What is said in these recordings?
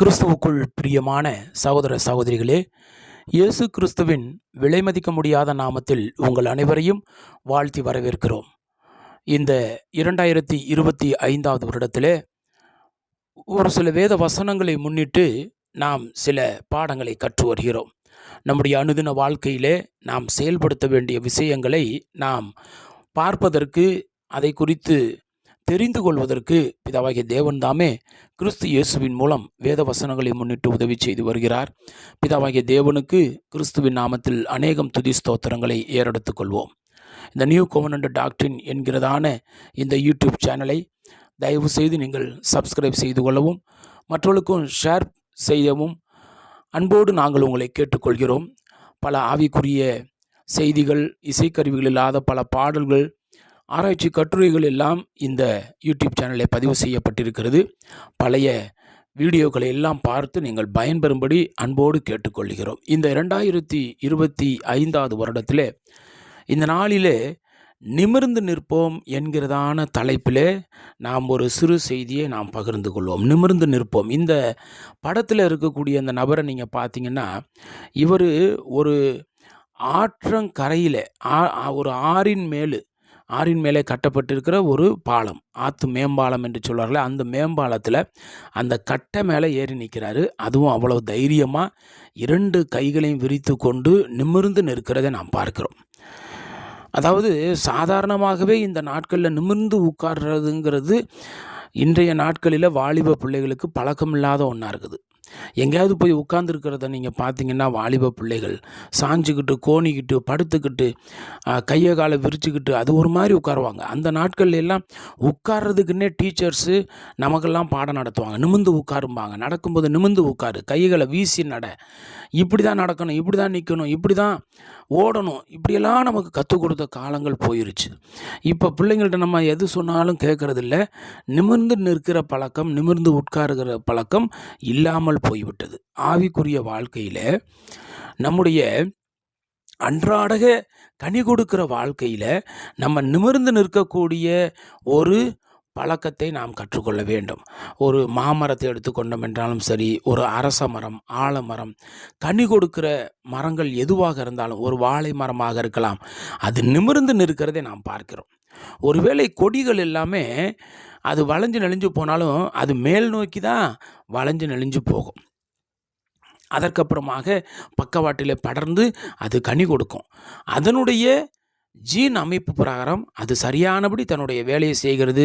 கிறிஸ்துவுக்குள் பிரியமான சகோதர சகோதரிகளே இயேசு கிறிஸ்துவின் விலைமதிக்க முடியாத நாமத்தில் உங்கள் அனைவரையும் வாழ்த்தி வரவேற்கிறோம். இந்த இரண்டாயிரத்தி இருபத்தி ஐந்தாவது வருடத்திலே ஒரு சில வேத வசனங்களை முன்னிட்டு நாம் சில பாடங்களை கற்று வருகிறோம். நம்முடைய அனுதின வாழ்க்கையிலே நாம் செயல்படுத்த வேண்டிய விஷயங்களை நாம் பார்ப்பதற்கு அதை குறித்து தெரிந்து கொள்வதற்கு பிதாவாகிய தேவன் தாமே கிறிஸ்து இயேசுவின் மூலம் வேத வசனங்களை முன்னிட்டு உதவி செய்து வருகிறார். பிதாவாகிய தேவனுக்கு கிறிஸ்துவின் நாமத்தில் அநேகம் துதி ஸ்தோத்திரங்களை ஏறெடுத்துக் கொள்வோம். இந்த நியூ கோவனண்ட் டாக்டின் என்கிறதான இந்த யூடியூப் சேனலை தயவு செய்து நீங்கள் சப்ஸ்கிரைப் செய்து கொள்ளவும் மற்றவர்களுக்கும் ஷேர் செய்யவும் அன்போடு நாங்கள் உங்களை கேட்டுக்கொள்கிறோம். பல ஆவிக்குரிய செய்திகள் இசைக்கருவிகள் இல்லாத பல பாடல்கள் ஆராய்ச்சி கட்டுரைகள் எல்லாம் இந்த யூடியூப் சேனலில் பதிவு செய்யப்பட்டிருக்கிறது. பழைய வீடியோக்களை எல்லாம் பார்த்து நீங்கள் பயன்பெறும்படி அன்போடு கேட்டுக்கொள்கிறோம். இந்த இரண்டாயிரத்தி இருபத்தி ஐந்தாவது வருடத்திலே இந்த நாளிலே நிமிர்ந்து நிற்போம் என்கிறதான தலைப்பிலே நாம் ஒரு சிறு செய்தியை நாம் பகிர்ந்து கொள்வோம். நிமிர்ந்து நிற்போம். இந்த படத்தில் இருக்கக்கூடிய அந்த நபரை நீங்கள் பார்த்தீங்கன்னா இவர் ஒரு ஆற்றங்கரையில் ஒரு ஆறின் மேலு ஆறின் மேலே கட்டப்பட்டிருக்கிற ஒரு பாலம் ஆற்று மேம்பாலம் என்று சொல்வார்கள் அந்த மேம்பாலத்தில் அந்த கட்டை மேலே ஏறி நிற்கிறாரு. அதுவும் அவ்வளோ தைரியமாக இரண்டு கைகளையும் விரித்து கொண்டு நிமிர்ந்து நிற்கிறதை நாம் பார்க்கிறோம். அதாவது சாதாரணமாகவே இந்த நாட்களில் நிமிர்ந்து உட்கார்றதுங்கிறது இன்றைய நாட்களில் வாலிப பிள்ளைகளுக்கு பழக்கமில்லாத ஒன்றா இருக்குது. எங்கேயாவது போய் உட்காந்துருக்கிறத நீங்கள் பார்த்தீங்கன்னா வாலிப பிள்ளைகள் சாஞ்சுக்கிட்டு கோணிக்கிட்டு படுத்துக்கிட்டு கையை காலை விரிச்சுக்கிட்டு அது ஒரு மாதிரி உட்காருவாங்க. அந்த நாட்கள்ல எல்லாம் உட்கார்றதுக்குன்னே டீச்சர்ஸு நமக்கெல்லாம் பாடம் நடத்துவாங்க. நிமிந்து உட்காரும்பாங்க. நடக்கும்போது நிமிந்து உட்காரு. கைகளை வீசி நட. இப்படி தான் நடக்கணும் இப்படி தான் நிற்கணும் இப்படி தான் ஓடணும். இப்படியெல்லாம் நமக்கு கற்றுக் கொடுத்த காலங்கள் போயிருச்சு. இப்போ பிள்ளைங்கள்ட்ட நம்ம எது சொன்னாலும் கேட்குறதில்ல நிமிர்ந்து நிற்கிற பழக்கம் நிமிர்ந்து உட்காருகிற பழக்கம் இல்லாமல் போய்விட்டது. ஆவிக்குரிய வாழ்க்கையில் நம்முடைய அன்றாடக கனி கொடுக்கிற வாழ்க்கையில் நம்ம நிமிர்ந்து நிற்கக்கூடிய ஒரு பழக்கத்தை நாம் கற்றுக்கொள்ள வேண்டும். ஒரு மாமரத்தை எடுத்துக்கொண்டோம் என்றாலும் சரி ஒரு அரச மரம் ஆலமரம் கனி கொடுக்கிற மரங்கள் எதுவாக இருந்தாலும் ஒரு வாழை மரமாக இருக்கலாம் அது நிமிர்ந்து நிற்கிறதை நாம் பார்க்கிறோம். ஒருவேளை கொடிகள் எல்லாமே அது வளைஞ்சு நெளிஞ்சு போனாலும் அது மேல் நோக்கி தான் வளைஞ்சு நெளிஞ்சு போகும். அதற்கப்புறமாக பக்கவாட்டில் படர்ந்து அது கனி கொடுக்கும். அதனுடைய ஜீன் அமைப்பு பிரகாரம் அது சரியானபடி தன்னுடைய வேலையை செய்கிறது.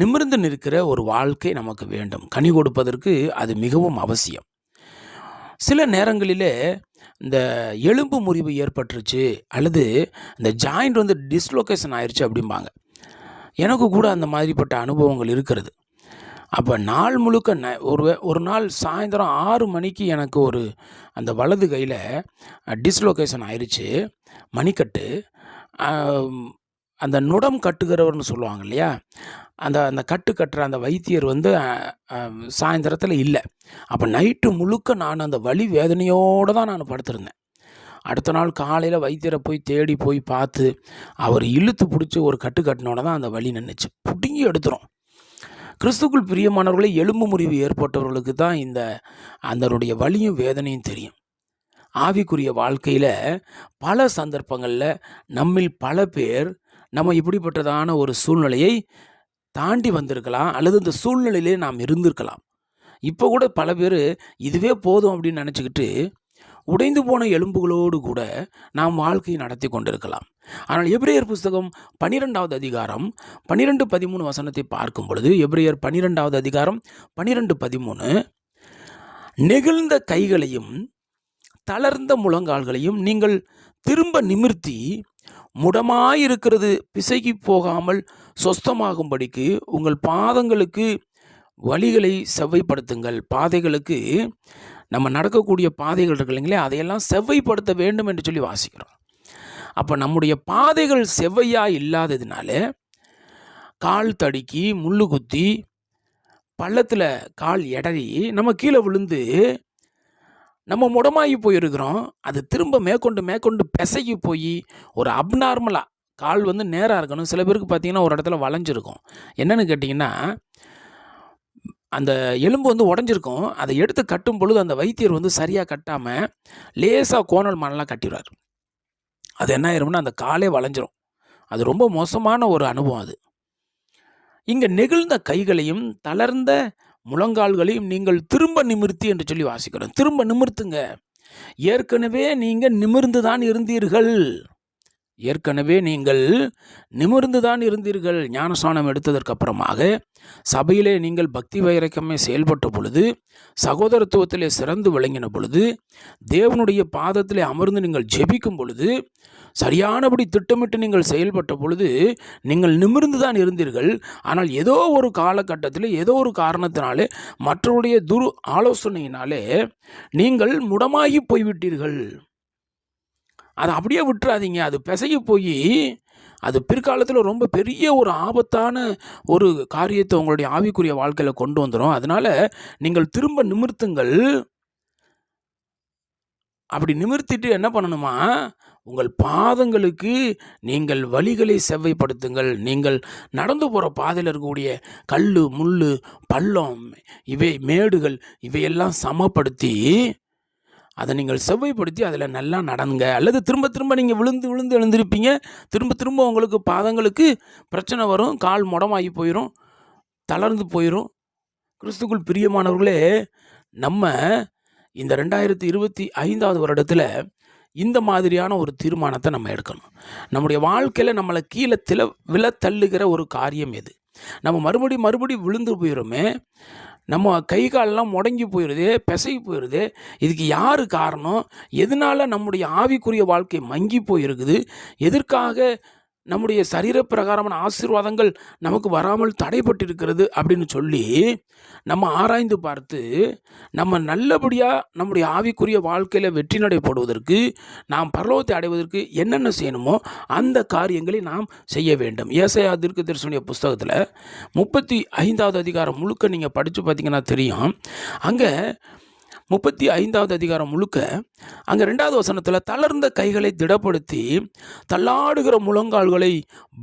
நிமிர்ந்து நிற்கிற ஒரு வாழ்க்கை நமக்கு வேண்டும். கனி கொடுப்பதற்கு அது மிகவும் அவசியம். சில நேரங்களிலே இந்த எலும்பு முறிவு ஏற்பட்டுருச்சு அல்லது இந்த ஜாயிண்ட் வந்து டிஸ்லொகேஷன் ஆயிடுச்சு அப்படிம்பாங்க. எனக்கு கூட அந்த மாதிரிப்பட்ட அனுபவங்கள் இருக்கிறது. அப்போ நாள் முழுக்க ந ஒரு ஒரு நாள் சாயந்தரம் ஆறு மணிக்கு எனக்கு ஒரு அந்த வலது கையில் டிஸ்லொகேஷன் ஆயிடுச்சு மணிக்கட்டு அந்த நுடம் கட்டுகிறவர்னு சொல்லுவாங்க இல்லையா? அந்த அந்த கட்டு கட்டுற அந்த வைத்தியர் வந்து சாயந்தரத்தில் இல்லை. அப்போ நைட்டு முழுக்க நான் அந்த வலி வேதனையோடு தான் நான் படுத்திருந்தேன். அடுத்த நாள் காலையில் வைத்தியரை போய் தேடி போய் பார்த்து அவர் இழுத்து பிடிச்சி ஒரு கட்டு கட்டினோட தான் அந்த வலி நின்றுச்சு பிடுங்கி எடுத்துரும். கிறிஸ்துக்குள் பிரியமானவர்களே எலும்பு முறிவு ஏற்பட்டவர்களுக்கு தான் இந்த அதனுடைய வலியும் வேதனையும் தெரியும். ஆவிக்குரிய வாழ்க்கையில் பல சந்தர்ப்பங்களில் நம்மில் பல பேர் நம்ம இப்படிப்பட்டதான ஒரு சூழ்நிலையை தாண்டி வந்திருக்கலாம் அல்லது இந்த சூழ்நிலையிலே நாம் இருந்திருக்கலாம். இப்போ கூட பல பேர் இதுவே போதும் அப்படின்னு நினச்சிக்கிட்டு உடைந்து போன எலும்புகளோடு கூட நாம் வாழ்க்கையை நடத்தி கொண்டிருக்கலாம். ஆனால் எப்ரேயர் புஸ்தகம் பனிரெண்டாவது அதிகாரம் பனிரெண்டு பதிமூணு வசனத்தை பார்க்கும் பொழுது எப்ரேயர் பனிரெண்டாவது அதிகாரம் பனிரெண்டு பதிமூணு நெகிழ்ந்த கைகளையும் தளர்ந்த முழங்கால்களையும் நீங்கள் திரும்ப நிமிர்த்தி முடமாயிருக்கிறது பிசகி போகாமல் சொஸ்தமாகும்படிக்கு உங்கள் பாதங்களுக்கு வழிகளை செவ்வைப்படுத்துங்கள். பாதைகளுக்கு நம்ம நடக்கக்கூடிய பாதைகள் இருக்கு இல்லைங்களே அதையெல்லாம் செவ்வைப்படுத்த வேண்டும் என்று சொல்லி வாசிக்கிறோம். அப்போ நம்முடைய பாதைகள் செவ்வையாக இல்லாததுனால கால் தடுக்கி முள்ளு குத்தி பள்ளத்தில் கால் எடறி நம்ம கீழே விழுந்து நம்ம முடமாகி போயிருக்கிறோம். அது திரும்ப மேற்கொண்டு மேற்கொண்டு பிசகி போய் ஒரு அப்நார்மலாக கால் வந்து நேராக இருக்கணும். சில பேருக்கு பார்த்தீங்கன்னா ஒரு இடத்துல வளைஞ்சிருக்கும். என்னென்னு கேட்டிங்கன்னா அந்த எலும்பு வந்து உடஞ்சிருக்கும். அதை எடுத்து கட்டும் பொழுது அந்த வைத்தியர் வந்து சரியாக கட்டாமல் லேசாக கோணல் மணலாக கட்டிடுவார் அது என்ன ஆயிரும்னா அந்த காலே வளைஞ்சிரும். அது ரொம்ப மோசமான ஒரு அனுபவம் அது. இங்கே நெகிழ்ந்த கைகளையும் தளர்ந்த முழங்கால்களையும் நீங்கள் திரும்ப நிமிர்த்தி என்று சொல்லி வாசிக்கிறோம். திரும்ப நிமிர்த்துங்க. ஏற்கனவே நீங்கள் நிமிர்ந்து தான் இருந்தீர்கள். ஏற்கனவே நீங்கள் நிமிர்ந்துதான் இருந்தீர்கள். ஞானஸ்நானம் எடுத்ததற்கு அப்புறமாக சபையிலே நீங்கள் பக்தி வைரக்கமே செயல்பட்ட பொழுது சகோதரத்துவத்திலே சிறந்து விளங்கின பொழுது தேவனுடைய பாதத்திலே அமர்ந்து நீங்கள் ஜெபிக்கும் பொழுது சரியானபடி திட்டமிட்டு நீங்கள் செயல்பட்ட பொழுது நீங்கள் நிமிர்ந்து தான் இருந்தீர்கள். ஆனால் ஏதோ ஒரு காலகட்டத்தில் ஏதோ ஒரு காரணத்தினாலே மற்றவருடைய துரு ஆலோசனையினாலே நீங்கள் முடமாகி போய்விட்டீர்கள். அதை அப்படியே விட்டுறாதீங்க. அது பிசகி போய் அது பிற்காலத்தில் ரொம்ப பெரிய ஒரு ஆபத்தான ஒரு காரியத்தை உங்களுடைய ஆவிக்குரிய வாழ்க்கையில் கொண்டு வந்துடும் அதனால் நீங்கள் திரும்ப நிமிர்த்துங்கள். அப்படி நிமிர்த்திட்டு என்ன பண்ணணுமா? உங்கள் பாதங்களுக்கு நீங்கள் வழிகளை செவ்வைப்படுத்துங்கள். நீங்கள் நடந்து போகிற பாதையில் இருக்கக்கூடிய கல் முள் பள்ளம் இவை மேடுகள் இவையெல்லாம் சமப்படுத்தி அதை நீங்கள் செவ்வைப்படுத்தி அதில் நல்லா நடங்க. அல்லது திரும்ப திரும்ப நீங்கள் விழுந்து விழுந்து எழுந்திருப்பீங்க. திரும்ப திரும்ப உங்களுக்கு பாதங்களுக்கு பிரச்சனை வரும். கால் முடமாகி போயிடும் தளர்ந்து போயிடும் கிறிஸ்துக்குள் பிரியமானவர்களே நம்ம இந்த ரெண்டாயிரத்தி இருபத்தி ஐந்தாவது வருடத்தில் இந்த மாதிரியான ஒரு தீர்மானத்தை நம்ம எடுக்கணும். நம்முடைய வாழ்க்கையில் நம்மளை கீழே தில விழ தள்ளுகிற ஒரு காரியம் எது? நம்ம மறுபடி மறுபடி விழுந்து போயிடுமே நம்ம கை காலெல்லாம் முடங்கி போயிடுது பிசகி போயிடுது இதுக்கு யார் காரணம்? எதனால் நம்முடைய ஆவிக்குரிய வாழ்க்கை மங்கி போயிருக்குது? எதற்காக நம்முடைய சரீர பிரகாரமான ஆசீர்வாதங்கள் நமக்கு வராமல் தடைப்பட்டிருக்கிறது அப்படின்னு சொல்லி நம்ம ஆராய்ந்து பார்த்து நம்ம நல்லபடியாக நம்முடைய ஆவிக்குரிய வாழ்க்கையில் வெற்றி நடைபடுவதற்கு நாம் பரலோகத்தை அடைவதற்கு என்னென்ன செய்யணுமோ அந்த காரியங்களை நாம் செய்ய வேண்டும். ஏசையா திருக்கு தரிசனுடைய புஸ்தகத்தில் முப்பத்தி ஐந்தாவது அதிகாரம் முழுக்க நீங்கள் படித்து பார்த்தீங்கன்னா தெரியும். அங்கே முப்பத்தி ஐந்தாவது அதிகாரம் முழுக்க அங்கே ரெண்டாவது வசனத்தில் தளர்ந்த கைகளை திடப்படுத்தி தள்ளாடுகிற முழங்கால்களை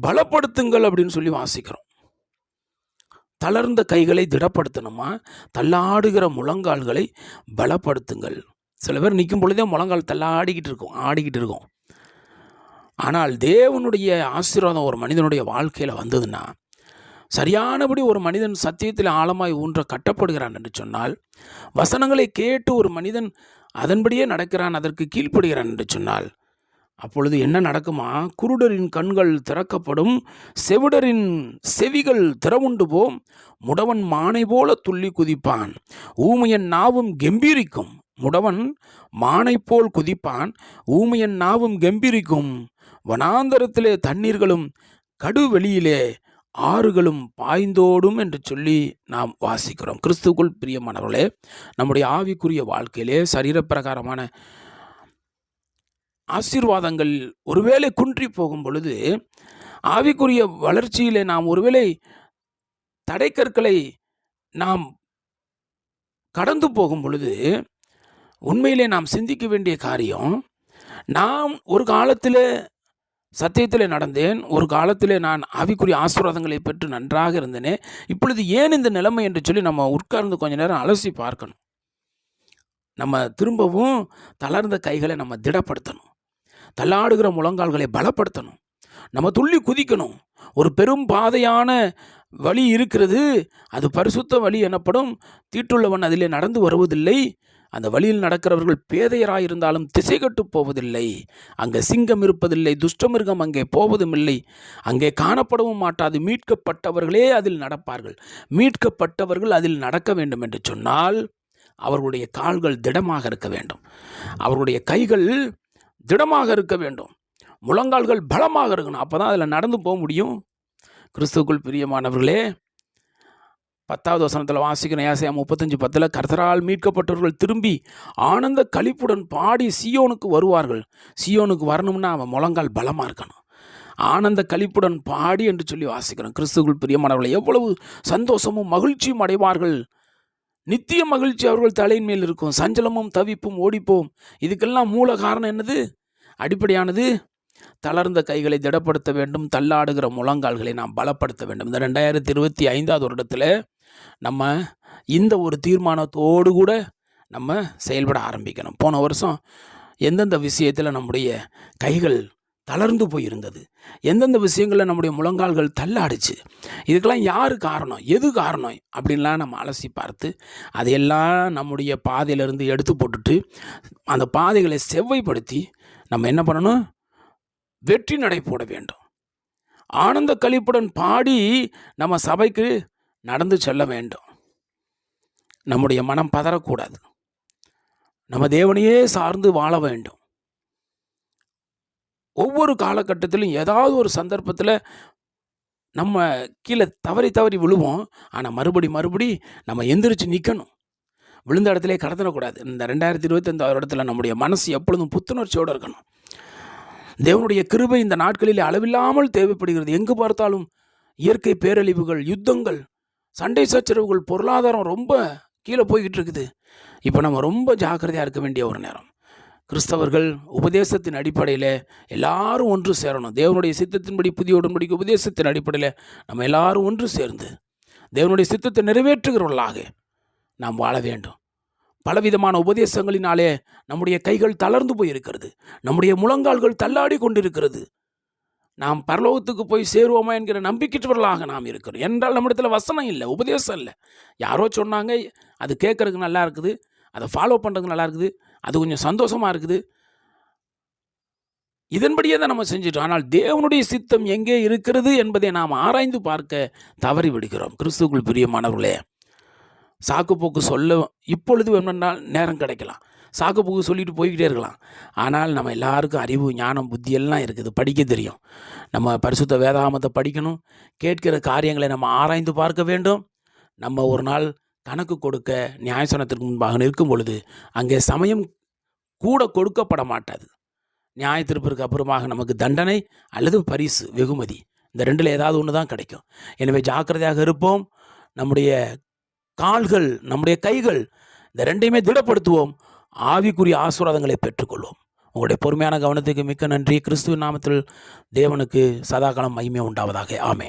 பலப்படுத்துங்கள் அப்படின்னு சொல்லி வாசிக்கிறோம். தளர்ந்த கைகளை திடப்படுத்தணுமா? தள்ளாடுகிற முழங்கால்களை பலப்படுத்துங்கள். சில பேர் நிற்கும் பொழுதே முழங்கால் தள்ளாடிக்கிட்டு இருக்கும் ஆடிக்கிட்டு இருக்கும். ஆனால் தேவனுடைய ஆசீர்வாதம் ஒரு மனிதனுடைய வாழ்க்கையில் வந்ததுன்னா சரியானபடி ஒரு மனிதன் சத்தியத்தில் ஆழமாய் ஊன்ற கட்டப்படுகிறான் என்று சொன்னால் வசனங்களை கேட்டு ஒரு மனிதன் அதன்படியே நடக்கிறான் அதற்கு கீழ்ப்படுகிறான் என்று சொன்னால் அப்பொழுது என்ன நடக்குமா? குருடரின் கண்கள் திறக்கப்படும் செவிடரின் செவிகள் திறவுண்டு போம் முடவன் மானை போல துள்ளி குதிப்பான் ஊமையன் நாவும் கெம்பீரிக்கும் முடவன் மானை போல் குதிப்பான் ஊமையன் நாவும் கெம்பீரிக்கும் வனாந்தரத்திலே தண்ணீர்களும் கடுவெளியிலே ஆறுகளும் பாய்ந்தோடும் என்று சொல்லி நாம் வாசிக்கிறோம். கிறிஸ்துக்குள் பிரியமானவர்களே நம்முடைய ஆவிக்குரிய வாழ்க்கையிலே சரீரப்பிரகாரமான ஆசீர்வாதங்கள் ஒருவேளை குன்றி போகும் பொழுது ஆவிக்குரிய வளர்ச்சியிலே நாம் ஒருவேளை தடைக்கற்களை நாம் கடந்து போகும் பொழுது உண்மையிலே நாம் சிந்திக்க வேண்டிய காரியம் நாம் ஒரு காலத்தில் சத்தியத்தில் நடந்தேன். ஒரு காலத்தில் நான் ஆவிக்குரிய ஆசீர்வாதங்களை பெற்று நன்றாக இருந்தேனே. இப்பொழுது ஏன் இந்த நிலைமை என்று சொல்லி நம்ம உட்கார்ந்து கொஞ்ச நேரம் அலசி பார்க்கணும். நம்ம திரும்பவும் தளர்ந்த கைகளை நம்ம திடப்படுத்தணும். தள்ளாடுகிற முழங்கால்களை பலப்படுத்தணும். நம்ம துள்ளி குதிக்கணும். ஒரு பெரும் பாதையான வழி இருக்கிறது. அது பரிசுத்த வழி எனப்படும். தீட்டுள்ளவன் அதிலே நடந்து வருவதில்லை. அந்த வழியில் நடக்கிறவர்கள் பேதையராயிருந்தாலும் திசை கட்டு போவதில்லை. அங்கே சிங்கம் இருப்பதில்லை துஷ்டமிருகம் அங்கே போவதும் இல்லை அங்கே காணப்படவும் மாட்டாது. மீட்கப்பட்டவர்களே அதில் நடப்பார்கள். மீட்கப்பட்டவர்கள் அதில் நடக்க வேண்டும் என்று சொன்னால் அவர்களுடைய கால்கள் திடமாக இருக்க வேண்டும். அவருடைய கைகள் திடமாக இருக்க வேண்டும். முழங்கால்கள் பலமாக இருக்கணும். அப்போ தான் அதில் நடந்து போக முடியும். கிறிஸ்துக்குள் பிரியமானவர்களே பத்தாவது வசனத்தில் வாசிக்கணும் ஏசையா முப்பத்தஞ்சு பத்தில் கர்த்தரால் மீட்கப்பட்டவர்கள் திரும்பி ஆனந்த கழிப்புடன் பாடி சியோனுக்கு வருவார்கள். சியோனுக்கு வரணும்னா அவன் முழங்கால் பலமாக இருக்கணும். ஆனந்த கழிப்புடன் பாடி என்று சொல்லி வாசிக்கிறோம். கிறிஸ்துக்குள் பிரியமானவர்களை எவ்வளவு சந்தோஷமும் மகிழ்ச்சியும் அடைவார்கள். நித்திய மகிழ்ச்சி அவர்கள் தலையின் மேல் இருக்கும். சஞ்சலமும் தவிப்பும் ஓடிப்போம். இதுக்கெல்லாம் மூல காரணம் என்னது? அடிப்படையானது தளர்ந்த கைகளை திடப்படுத்த வேண்டும் தள்ளாடுகிற முழங்கால்களை நாம் பலப்படுத்த வேண்டும். இந்த ரெண்டாயிரத்தி இருபத்தி ஐந்தாவது வருடத்தில் நம்ம இந்த ஒரு தீர்மானத்தோடு கூட நம்ம செயல்பட ஆரம்பிக்கணும். போன வருஷம் எந்தெந்த விஷயத்தில் நம்முடைய கைகள் தளர்ந்து போயிருந்தது? எந்தெந்த விஷயங்களில் நம்முடைய முழங்கால்கள் தள்ளாடுச்சு? இதுக்கெல்லாம் யார் காரணம்? எது காரணம்? அப்படின்லாம் நம்ம அலசி பார்த்து அதையெல்லாம் நம்முடைய பாதையிலேருந்து எடுத்து போட்டுட்டு அந்த பாதைகளை செவ்வைப்படுத்தி நம்ம என்ன பண்ணணும்? வெற்றி நடை போட வேண்டும். ஆனந்த கழிப்புடன் பாடி நம்ம சபைக்கு நடந்து செல்ல வேண்டும். நம்முடைய மனம் பதறக்கூடாது. நம்ம தேவனையே சார்ந்து வாழ வேண்டும். ஒவ்வொரு காலகட்டத்திலும் ஏதாவது ஒரு சந்தர்ப்பத்தில் நம்ம கீழே தவறி தவறி விழுவோம். ஆனால் மறுபடி மறுபடி நம்ம எந்திரிச்சு நிற்கணும் விழுந்த இடத்துல கடந்துடக்கூடாது இந்த ரெண்டாயிரத்தி இருபத்தஞ்சாவது இடத்துல நம்முடைய மனசு எப்பொழுதும் புத்துணர்ச்சியோடு இருக்கணும். தேவனுடைய கிருபை இந்த நாட்களில் அளவில்லாமல் தேவைப்படுகிறது. எங்கு பார்த்தாலும் இயற்கை பேரழிவுகள் யுத்தங்கள் சண்டை சச்சரவுகள் பொருளாதாரம் ரொம்ப கீழே போய்கிட்டு இருக்குது இப்போ நம்ம ரொம்ப ஜாக்கிரதையாக இருக்க வேண்டிய ஒரு நேரம். கிறிஸ்தவர்கள் உபதேசத்தின் அடிப்படையில் எல்லாரும் ஒன்று சேரணும். தேவனுடைய சித்தத்தின்படி புதிய உடன்படிக்கை உபதேசத்தின் அடிப்படையில் நம்ம எல்லாரும் ஒன்று சேர்ந்து தேவனுடைய சித்தத்தை நிறைவேற்றுகிறவர்களாக நாம் வாழ வேண்டும். பலவிதமான உபதேசங்களினாலே நம்முடைய கைகள் தளர்ந்து போயிருக்கிறது. நம்முடைய முழங்கால்கள் தள்ளாடி கொண்டிருக்கிறது. நாம் பரலோகத்துக்கு போய் சேருவோமா என்கிற நம்பிக்கைற்றவர்களாக நாம் இருக்கிறோம். என்றால் நம்மிடத்தில் வசனம் இல்லை உபதேசம் இல்லை. யாரோ சொன்னாங்க அது கேட்குறதுக்கு நல்லா இருக்குது அதை ஃபாலோ பண்ணுறதுக்கு நல்லா இருக்குது அது கொஞ்சம் சந்தோஷமாக இருக்குது. இதன்படியே தான் நம்ம செஞ்சிட்டோம். ஆனால் தேவனுடைய சித்தம் எங்கே இருக்கிறது என்பதை நாம் ஆராய்ந்து பார்க்க தவறி விடுகிறோம். கிறிஸ்துக்குள் பிரியமானவர்களே சாக்குப்போக்கு சொல்ல இப்பொழுது வேணும்னால் நேரம் கிடைக்கலாம். சாக்குப்போக்கு சொல்லிட்டு போய்கிட்டே இருக்கலாம். ஆனால் நம்ம எல்லாருக்கும் அறிவு ஞானம் புத்தி எல்லாம் இருக்குது. படிக்க தெரியும். நம்ம பரிசுத்த வேதாகமத்தை படிக்கணும். கேட்கிற காரியங்களை நம்ம ஆராய்ந்து பார்க்க வேண்டும். நம்ம ஒரு நாள் கணக்கு கொடுக்க நியாயசனத்திற்கு முன்பாக நிற்கும் பொழுது அங்கே சமயம் கூட கொடுக்கப்பட மாட்டாது. நியாய திருப்பிற்கு அப்புறமாக நமக்கு தண்டனை அல்லது பரிசு வெகுமதி. இந்த ரெண்டில் ஏதாவது ஒன்று தான் கிடைக்கும். எனவே ஜாக்கிரதையாக இருப்போம். நம்முடைய கால்கள் நம்முடைய கைகள் இந்த ரெண்டையுமே திடப்படுத்துவோம். ஆவிக்குரிய ஆசீர்வாதங்களை பெற்றுக்கொள்வோம். உங்களுடைய பொறுமையான கவனத்துக்கு மிக்க நன்றி. கிறிஸ்துவின் நாமத்தில் தேவனுக்கு சதாகாலம் மகிமை உண்டாவதாக. ஆமேன்.